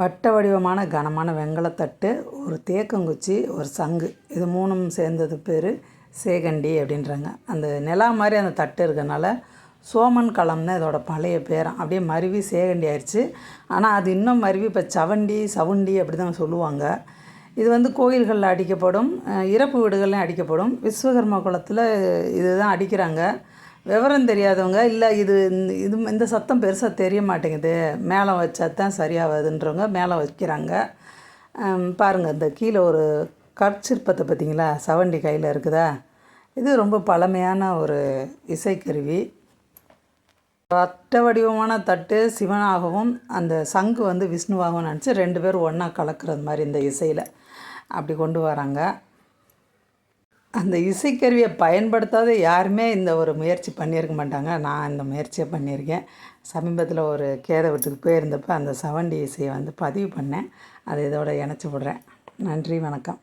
வட்ட வடிவமான கனமான வெங்கலத்தட்டு ஒரு தேக்கங்குச்சி ஒரு சங்கு. இது மூணும் சேர்ந்தது பேர் சேகண்டி அப்படின்றாங்க. அந்த நிலா மாதிரி அந்த தட்டு இருக்கனால சோமன் களம்னு இதோட பழைய பேரம் அப்படியே மருவி சேகண்டி ஆயிடுச்சு ஆனால் அது இன்னும் மருவி இப்போ சவண்டி சவுண்டி அப்படி தான் சொல்லுவாங்க. இது வந்து கோயில்களில் அடிக்கப்படும் இறப்பு வீடுகள்லையும் அடிக்கப்படும். விஸ்வகர்மா இது இதுதான் அடிக்கிறாங்க. விவரம் தெரியாதவங்க இல்லை இது இந்த- இது இந்த சத்தம் பெருசாக தெரிய மாட்டேங்குது. மேலே வச்சா தான் சரியாகுதுன்றவங்க மேலே வைக்கிறாங்க. பாருங்கள் இந்த கீழே ஒரு கற்சிற்பத்தை பார்த்தீங்களா? சவண்டி கையில் இருக்குதா? இது ரொம்ப பழமையான ஒரு இசைக்கருவி. வட்ட வடிவமான தட்டு சிவனாகவும் அந்த சங்கு வந்து விஷ்ணுவாகவும் நினச்சி ரெண்டு பேரும் ஒன்றா கலக்கிறது மாதிரி இந்த இசையில் அப்படி கொண்டு வராங்க. அந்த இசைக்கருவியை பயன்படுத்தாத யாருமே இந்த ஒரு முயற்சி பண்ணியிருக்க மாட்டாங்க. நான் இந்த முயற்சியை பண்ணியிருக்கேன். சமீபத்தில் ஒரு கேதவத்துக்கு போயிருந்தப்போ அந்த சவண்டி இசையை வந்து பதிவு பண்ணேன். அதை இதோட இணைச்சி விடுறேன். நன்றி வணக்கம்.